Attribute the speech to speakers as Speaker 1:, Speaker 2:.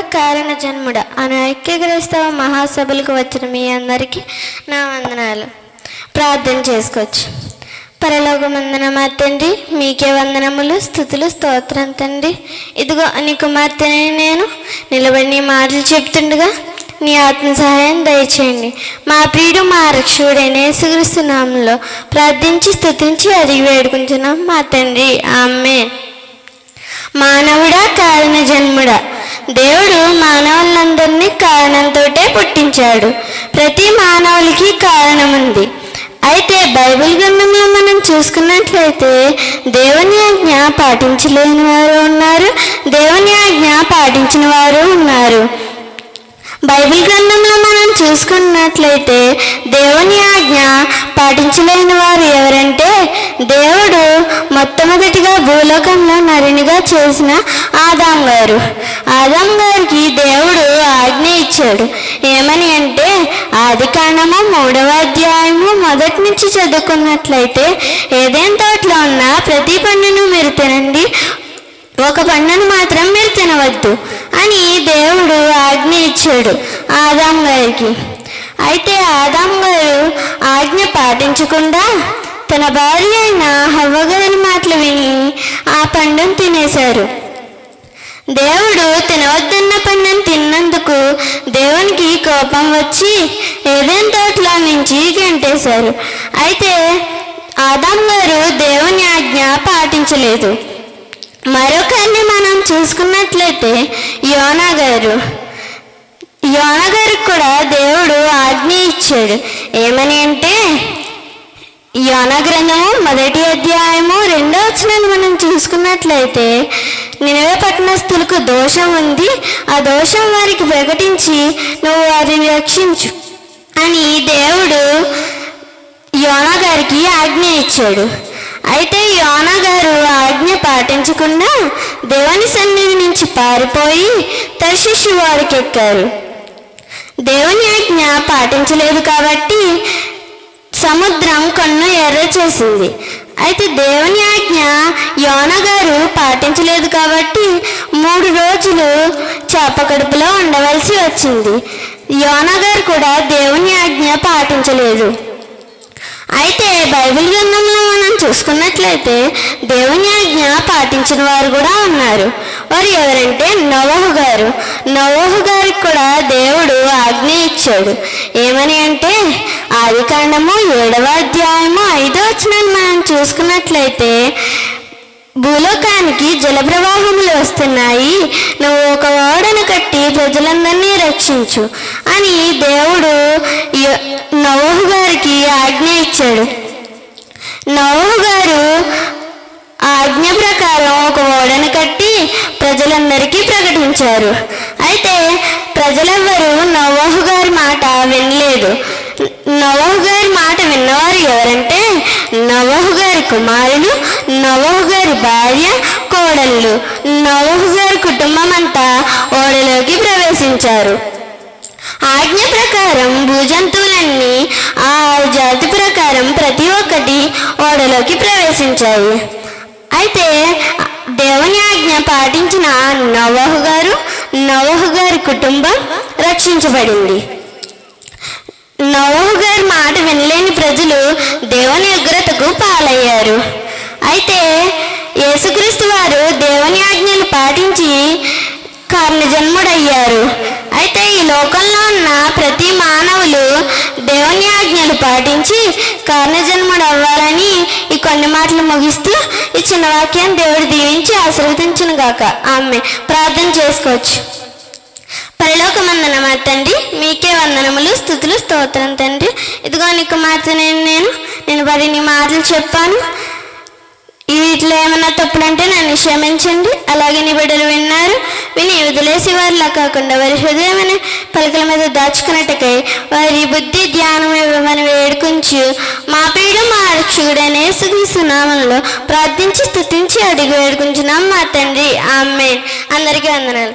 Speaker 1: కారణ జన్ముడ అనే ఐక్య క్రైస్తవ మహాసభలకు వచ్చిన మీ అందరికీ నా వందనాలు. ప్రార్థన చేసుకోవచ్చు. పరలోకమందన మా తండ్రి మీకే వందనములు స్థుతులు స్తోత్రం తండ్రి. ఇదిగో నీ కుమార్తెని నేను నిలబడి మాటలు చెప్తుండగా నీ ఆత్మ సహాయం దయచేయండి. మా ప్రియుడు మా రక్షకుడైన యేసుక్రీస్తు నామంలో ప్రార్థించి స్థుతించి అడిగి వేడుకుంటున్నాం మా తండ్రి. ఆమె మానవుడా కారణ జన్ముడా దేవుడు మానవులందరినీ కారణంతోటే పుట్టించాడు. ప్రతి మానవులకి కారణం ఉంది అయితే బైబిల్ గ్రంథంలో మనం చూసుకున్నట్లయితే దేవుని ఆజ్ఞ పాటించలేని వారు ఉన్నారు దేవుని ఆజ్ఞ పాటించిన వారు ఉన్నారు. బైబిల్ గ్రంథంలో మనం చూసుకున్నట్లయితే దేవుని ఆజ్ఞ పాటించలేని వారు ఎవరంటే దేవుడు మొట్టమొదటిగా భూలోకంలో నరునిగా చేసిన ఆదాం గారు. ఆదాం గారికి దేవుడు ఆజ్ఞ ఇచ్చాడు. ఏమని అంటే ఆది కాండము మూడవ అధ్యాయము మొదటి నుంచి చదువుకున్నట్లయితే ఏదైనా తోటలో ఉన్న ప్రతి పండును మీరు తినండి. ఒక పండును మాత్రం మీరు తినవద్దు అని దేవుడు ఆజ్ఞ ఇచ్చాడు ఆదాం గారికి. అయితే ఆదాం గారు ఆజ్ఞ పాటించకుండా తన భార్య అయిన హవ్వగారి మాటలు విని ఆ పండును తినేశారు. దేవుడు తినవద్దన్న పండును తిన్నందుకు దేవునికి కోపం వచ్చి ఏదైనా తోటలో నుంచి గంటేశారు. అయితే ఆదాం గారు దేవుని ఆజ్ఞ పాటించలేదు. మరొకరిని మనం చూసుకున్నట్లయితే యోనా గారు. యోనా గారికి కూడా దేవుడు ఆజ్ఞ ఇచ్చాడు. ఏమని అంటే యోన గ్రంథము మొదటి అధ్యాయము రెండో వచనాన్ని మనం చూసుకున్నట్లయితే నినవే పట్టణస్థులకు దోషం ఉంది ఆ దోషం వారికి ప్రకటించి నువ్వు వారిని రక్షించు అని దేవుడు యోనా గారికి ఆజ్ఞ ఇచ్చాడు. అయితే యోనా గారు ఆజ్ఞ పాటించకుండా దేవుని సన్నిధి నుంచి పారిపోయి తర్శిషు వారికి ఎక్కారు దేవుని ఆజ్ఞ పాటించలేదు కాబట్టి సముద్రం కన్ను ఎర్ర చేసింది అయితే దేవుని ఆజ్ఞ యోన గారు పాటించలేదు కాబట్టి మూడు రోజులు చేప కడుపులో ఉండవలసి వచ్చింది. యోన గారు కూడా దేవుని ఆజ్ఞ పాటించలేదు. అయితే బైబిల్ గ్రంథంలో మనం చూసుకున్నట్లయితే దేవుని ఆజ్ఞ పాటించిన వారు కూడా ఉన్నారు. వారు ఎవరంటే నవహు గారు. నవహు గారికి కూడా దేవుడు ఆజ్ఞ ఇచ్చాడు. ఏమని అంటే ఆది కాండము ఏడవ అధ్యాయము ఐదో వచనాన్ని మనం చూసుకున్నట్లయితే భూలోకానికి జలప్రవాహములు వస్తున్నాయి. నువ్వు ఒక ఓడను కట్టి ప్రజలందరినీ రక్షించు అని దేవుడు నవహు గారికి ఆజ్ఞ ఇచ్చాడు. నవహు గారు ఆజ్ఞ ప్రకారం ఒక ఓడను కట్టి ప్రజలందరికీ ప్రకటించారు. అయితే ప్రజలెవ్వరూ నవోహు గారి మాట వినలేదు. నవోహు గారి మాట విన్నవారు ఎవరంటే నవోహు గారి కుమారులు నవోహు గారి భార్య కోడళ్ళు. నవోహు గారి కుటుంబం అంతా ఓడలోకి ప్రవేశించారు. ఆజ్ఞ ప్రకారం భూజంతువులన్నీ ఆ జాతి ప్రకారం ప్రతి ఒక్కటి ఓడలోకి ప్రవేశించాయి. అయితే దేవుని ఆజ్ఞ పాటించిన నవహు గారు నవహు గారి కుటుంబం రక్షించబడింది. నవహు గారి మాట వినలేని ప్రజలు దేవుని ఉగ్రతకు పాలయ్యారు. అయితే యేసుక్రీస్తు వారు దేవుని ఆజ్ఞలు పాటించి కర్ణజన్ముడయ్యారు అయితే ఈ లోకంలో ఉన్న ప్రతి మానవులు దేవుని ఆజ్ఞలు పాటించి కర్ణజన్ముడు అవ్వాలని ఈ కొన్ని మాటలు ముగిస్తూ చిన్న వాక్యాన్ని దేవుడు దీవించి ఆశీర్వదించను గాక. ఆమె ప్రార్థన చేసుకోవచ్చు. పరలోకమందన మా తండ్రి? మీకే వందనములు స్థుతులు స్తోత్రం తండ్రి. ఇదిగో నీకు మాత్రం నేను నేను పది నీ మాటలు చెప్పాను. వీటిలో ఏమన్నా తప్పులంటే నన్ను క్షమించండి. అలాగే నీ బిడ్డలు విన్నారు. విని వదిలేసి వారిలా కాకుండా వారి హృదయమని పలకల మీద దాచుకున్నట్టుకై వారి బుద్ధి ధ్యానం ఇవ్వమని వేడుకుంచు. మా రక్షకుడైన యేసుక్రీస్తు నామంలో ప్రార్థించి స్థుతించి అడిగి వేడుకుంటున్నాం మా తండ్రి. ఆమె అందరికీ వందనాలు.